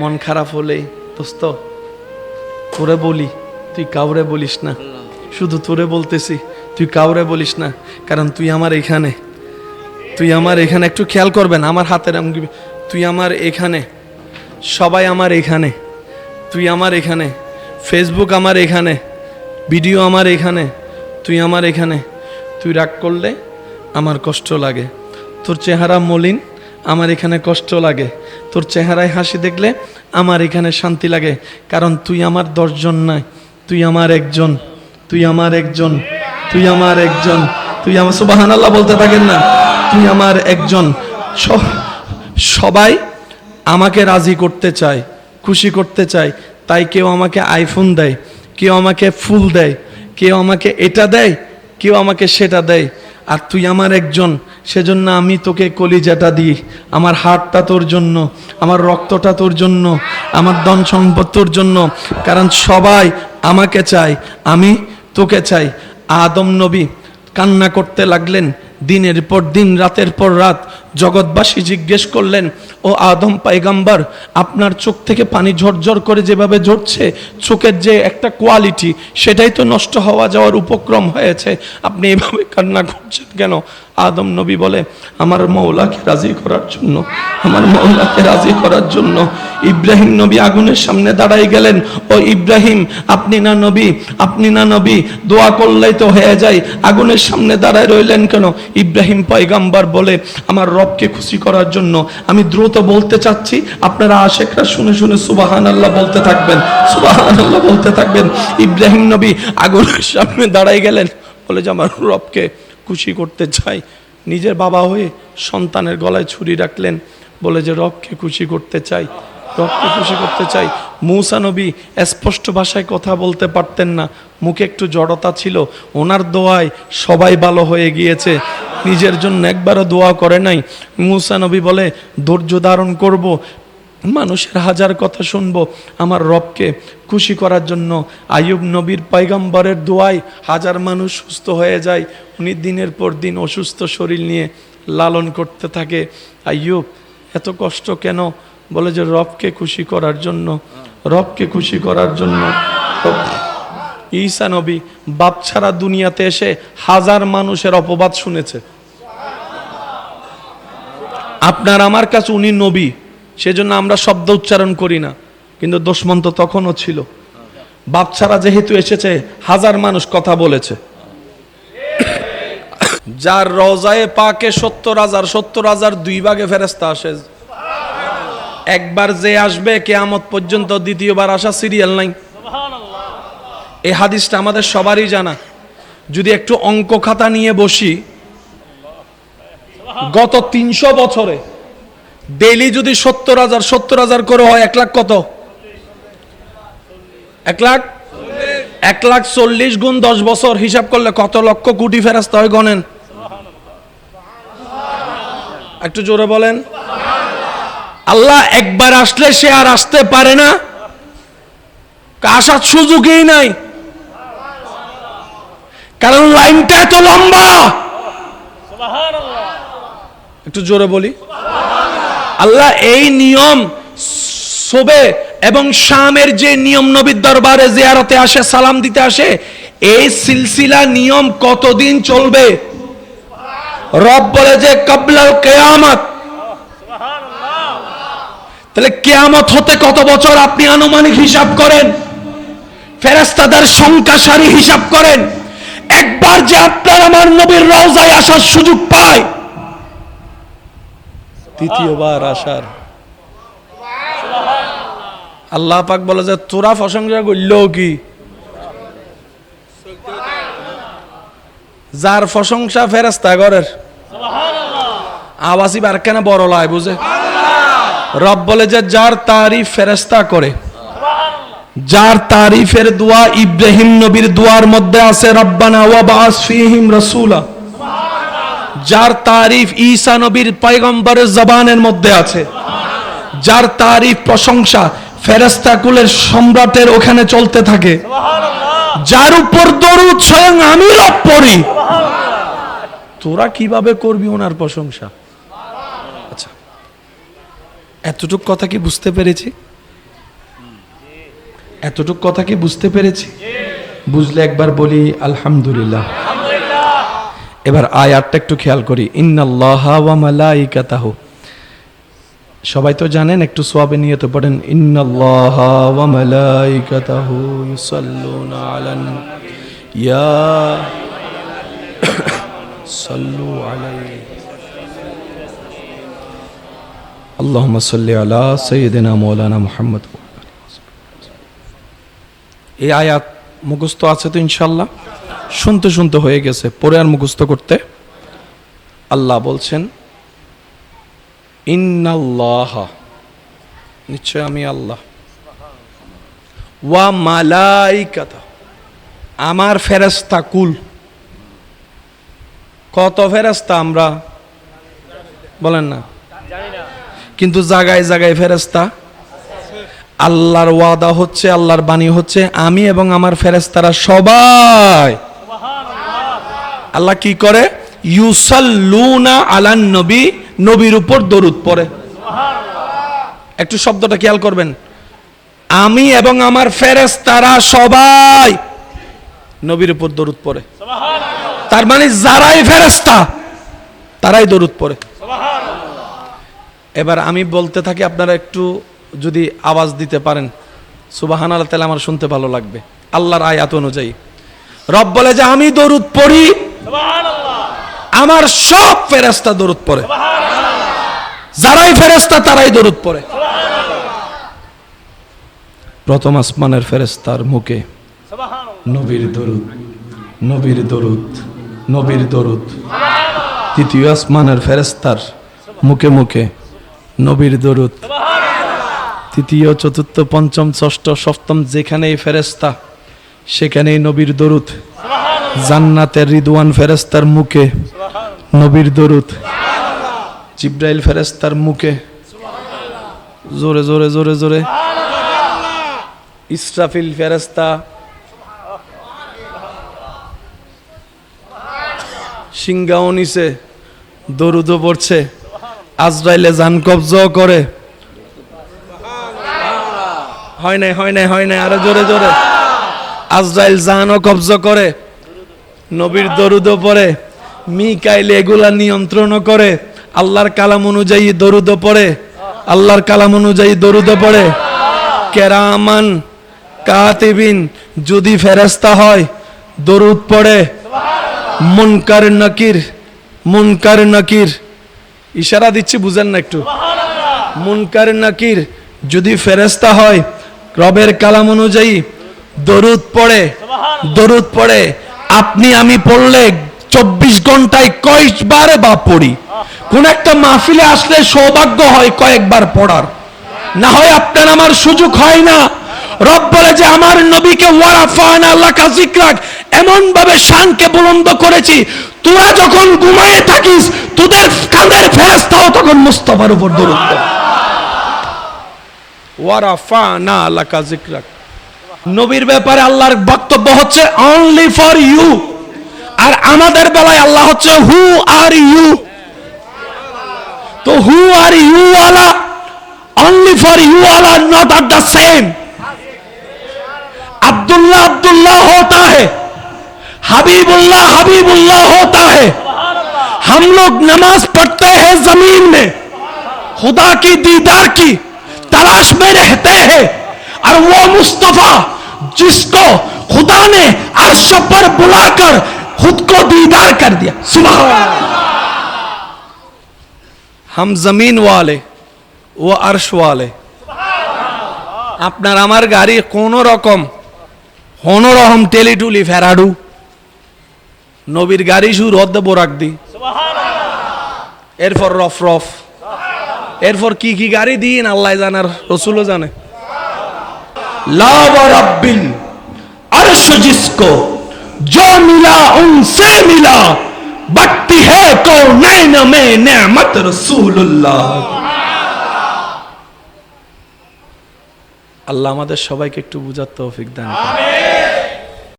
মন খারাপ হলেই দোস্ত, তোরে বলি, তুই কাউরে বলিস না। শুধু তোরে বলতেছি, তুই কাউরে বলিস না, কারণ তুই আমার এখানে। তুই আমার এখানে, একটু খেয়াল করবেন, আমার হাতের তুই আমার এখানে, সবাই আমার এখানে, তুই আমার এখানে ফেসবুক আমার এখানে ভিডিও আমার এখানে, তুই আমার এখানে। তুই রাগ করলে আমার কষ্ট লাগে, তোর চেহারা মলিন, আমার এখানে কষ্ট লাগে। তোর চেহারায় হাসি দেখলে আমার এখানে শান্তি লাগে, কারণ তুই আমার দশজন নয়, তুই আমার একজন, তুই আমার একজন, তুই আমার একজন, তুই আমার সুবাহান আল্লাহ বলতে থাকেন না, তুই আমার একজন। সবাই আমাকে রাজি করতে চায়, খুশি করতে চায়, তাই কেউ আমাকে আইফোন দেয়, কেউ আমাকে ফুল দেয়, কেউ আমাকে এটা দেয়, কেউ আমাকে সেটা দেয়, আর তুই আমার একজন সেজন্য আমি তোকে কলিজাটা দিই। আমার হাড়টা তোর জন্য, আমার রক্তটা তোর জন্য, আমার ধন সম্পদ তোর জন্য। কারণ সবাই আমাকে চাই আমি তোকে চাই। আদম নবী কান্না করতে লাগলেন, দিনের পর দিন, রাতের পর রাত। জগৎবাসী জিজ্ঞেস করলেন, ও আদম পাইগাম্বার, আপনার চোখ থেকে পানি ঝরঝর করে যেভাবে ঝরছে, চোখের যে একটা কোয়ালিটি সেটাই তো নষ্ট হওয়া যাওয়ার উপক্রম হয়েছে। আপনি এভাবে কান্না করছেন কেন? আদম নবী বলে, আমার মৌলাকে রাজি করার জন্য, আমার মৌলাকে রাজি করার জন্য ইব্রাহিম নবী আগুনের সামনে দাঁড়াই গেলেন। ও ইব্রাহিম, আপনি না নবী, আপনি না নবী, দোয়া করলেই তো হয়ে যায়। আগুনের সামনে দাঁড়ায় রইলেন কেন? ইব্রাহিম পয়গাম্বার বলে, আমার রবকে খুশি করার জন্য আমি দ্রুত বলতে চাচ্ছি, আপনারা আশেকরা শুনে শুনে সুবাহান আল্লাহ বলতে থাকবেন সুবাহান আল্লাহ বলতে থাকবেন। ইব্রাহিম নবী আগুনের সামনে দাঁড়াই গেলেন। বলে যে, আমার রবকে খুশি করতে চাই। নিজের বাবা হয়ে সন্তানের গলায় ছুরি রাখলেন বলে যে, রবকে খুশি করতে চাই, রবকে খুশি করতে চাই। মৌসা নবী স্পষ্ট ভাষায় কথা বলতে পারতেন না। মুখে একটু জড়তা ছিল। ওনার দোয়ায় সবাই ভালো হয়ে গিয়েছে। নিজের জন্য একবারও দোয়া করে নাই। মৌসা নবী বলে, ধৈর্য ধারণ করব মানুষের হাজার কথা শুনব, আমার রবকে খুশি করার জন্য। আইয়ুব নবীর পয়গম্বরের দোয়ায় হাজার মানুষ সুস্থ হয়ে যায়। উনি দিনের পর দিন অসুস্থ শরীর নিয়ে লালন করতে থাকে। আইয়ুব, এত কষ্ট কেন? বলে যে রবকে খুশি করার জন্য। রবকে খুশি করার জন্য। ঈসা নবী বাপ ছাড়া দুনিয়াতে এসে হাজার মানুষের অপবাদ শুনেছে। আপনার আমার কাছে উনি নবী। সেজন্য আমরা শব্দ উচ্চারণ করি না, কিন্তু দোষমন্ত তখনও ছিল। বাপ ছাড়া যেহেতু এসেছে, হাজার মানুষ কথা বলেছে। যার রজায়ে পাকে সত্তর হাজার সত্তর হাজার দুই ভাগে ফেরেস্তা আসে। একবার যে আসবে, কেয়ামত পর্যন্ত দ্বিতীয়বার আসা সিরিয়াল নাই। এই হাদিসটা আমাদের সবারই জানা। যদি একটু অঙ্ক খাতা নিয়ে বসি, গত তিনশো বছরে ডেইলি যদি সত্তর হাজার সত্তর হাজার করে হয়, এক লাখ কত? এক লাখ? এক লাখ চল্লিশ গুণ দশ বছর হিসাব করলে কত লক্ষ কোটি ফেরাস্তা হয় গণেন? একটু জোরে বলেন। আল্লাহ একবার আসলে সে আর আসতে পারে না। আসার সুযোগই নাই। কারণ লাইনটা এত লম্বা। একটু জোরে বলি। আল্লাহ এই নিয়ম সোবে এবং শামের যে নিয়ম নবীর দরবারে জিয়ারতে আসে, সালাম দিতে আসে, এই সিলসিলা নিয়ম কতদিন চলবে? রব বলে যে, কবলাল কেয়ামত। তাহলে কেয়ামত হতে কত বছর আপনি আনুমানিক হিসাব করেন? ফেরেস্তাদের সংখ্যা সারি হিসাব করেন। একবার যে আপনার আমার নবীর রওজায় আসার সুযোগ পায় তৃতীয়বার আসার। আল্লাহ পাক বলে যে, তোরা প্রশংসা করলেও কি? যার প্রশংসা ফেরেস্তা ঘরের। আওয়াজই বার কেন বড় লাই বুঝে? রব বলে যে, যার তারিফ ফেরেস্তা করে, যার তারিফের দোয়া ইব্রাহিম নবীর দোয়ার মধ্যে আছে, রব্বানা ওয়া বাস ফিহিম রাসূলা। যার তারিফ ঈসা নবীর পয়গম্বরের জবানের মধ্যে আছে। যার তারিফ প্রশংসা ফেরেস্তা কুলের সম্রাটের ওখানে চলতে থাকে। যার উপর দরুদ স্বয়ং আমি রব পড়ি তোরা কীভাবে করবি ওনার প্রশংসা? আচ্ছা এতটুক কথা কি বুঝতে পেরেছি? এতটুক কথা কি বুঝতে পেরেছি? বুঝলে একবার বলি, আলহামদুলিল্লাহ। এবার আয়াতটা একটু খেয়াল করি। ইন্নাল্লাহ সবাই তো জানেন, একটু সোয়াবে নিয়ে তো পড়েন সাল্লি আলা মাওলানা মুহাম্মদ। এই আয়াত মুখস্থ আছে তো ইনশাল্লাহ শুনতে শুনতে হয়ে গেছে পরে আর মুখস্থ করতে। আল্লাহ বলছেন, ইন্নাল্লাহ। নিশ্চয় আমি আল্লাহ। ওয়া মালাইকাতা। আমার ফেরেস্তা কুল। কত ফেরেস্তা আমরা? বলেন না। কিন্তু জাগায় জাগায় ফেরেস্তা আল্লাহর ওয়াদা হচ্ছে, আল্লাহর বাণী হচ্ছে, আমি এবং আমার ফেরেস্তারা সবাই আল্লাহ কি করে? ইউসাল্লুনা আলান নবী, নবীর উপর দরুদ পড়ে। একটু শব্দটা খেয়াল করবেন। আমি এবং আমার ফেরেস্তারা সবাই নবীর উপর দরুদ পড়ে। তার মানে যারাই ফেরেস্তা তারাই দরুদ পড়ে। এবার আমি বলতে থাকি, আপনারা একটু যদি আওয়াজ দিতে পারেন। সুবাহান আল্লাহ তাহলে আমার শুনতে ভালো লাগবে। আল্লাহর আয়াত অনুযায়ী। রব বলে যে, আমি দরুদ পড়ি আমার সব ফেরেস্তা দরুদ পড়ে। যারাই ফেরেস্তা তারাই দরুদ পড়ে। প্রথম আসমানের ফেরেস্তার মুখে নবীর দরুদ নবীর দরুদ নবীর দরুদ। তৃতীয় আসমানের ফেরেস্তার মুখে মুখে নবীর দরুদ। তৃতীয় চতুর্থ পঞ্চম ষষ্ঠ সপ্তম যেখানেই ফেরেস্তা সেখানেই নবীর দরুদ। জান্নাতের রিদওয়ান ফেরেস্তার মুখে, নবীর দরুদ। জিব্রাইল ফেরেস্তার মুখে, জোরে জোরে জোরে জোরে। ইসরাফিল ফেরেস্তা সিংগাও নিছে দরুদও পড়ছে। আজরাইলে জান কবজ করে। হয় নাই হয় নাই হয় নাই, আরও জোরে জোরে। আজরাইল জানও কবজ করে। নবীর দরুদও পড়ে, মিকাইল এগুলা নিয়ন্ত্রণ করে, আল্লাহর কালাম অনুযায়ী দরুদও পড়ে, আল্লাহর কালাম অনুযায়ী দরুদও পড়ে। কেরামান, কাতিবিন, যদি ফেরেস্তা হয়, দরুদ পড়ে। মুনকার নকির মুনকার নকির। ইশারা দিচ্ছি, বুঝেন না একটু। মুনকার নাকির, যদি ফেরেস্তা হয়, রবের কালাম অনুযায়ী দরুদ পড়ে দরুদ পড়ে। আপনি আমি পড়লে চব্বিশ ঘন্টায় কয়েকবার বা পড়ি। কোন একটা মাহফিলে আসলে সৌভাগ্য হয় কয়েকবার পড়ার। না হয় আপনার আমার সুযোগ হয় না। রব বলে যে, আমার নবীকে ওয়ারাফান আল্লাহ এমন ভাবে শানকে বুলন্দ করেছি, তোরা যখন ঘুমায়ে থাকিস, তোদের কাঁধের ফেরেস্তাও তখন মুস্তফার উপর দরুদ। ওয়ারাফানা আল্লাহ কাজিকরাক নবীর ব্যাপারে আল্লাহর বক্তব্য হচ্ছে অনলি ফর ইউ আর আমাদের বেলায় আল্লাহ হচ্ছে হু আর ইউ तो who are you Allah? Only for you Allah, not at the same. Abdullah Abdullah होता है हबीबुल्लाह हबीबुल्लाह होता है हम लोग नमाज पढ़ते हैं जमीन में खुदा की दीदार की तलाश में रहते हैं और वो मुस्तफा जिसको खुदा ने अर्श पर बुलाकर खुद को दीदार कर दिया सुबह हम जमीन वाले ও আরশ ওয়ালে আপনার আমার গাড়ি কোন রকম কোন রকম টেলিটুলি ফেরাডু নবীর গাড়ি শুরু হদ্দে বোরাক দি এরপর রফ রফ এরপর কি কি গাড়ি দিন আল্লাহ জানার রসুলও জানে লা ও রব্বিল अर्श जिसको जो मिला उनसे मिला बटती है कौनैन में नेमत रसूलुल्लाह আল্লাহ আমাদের সবাইকে একটু বুঝার তৌফিক দান করুন।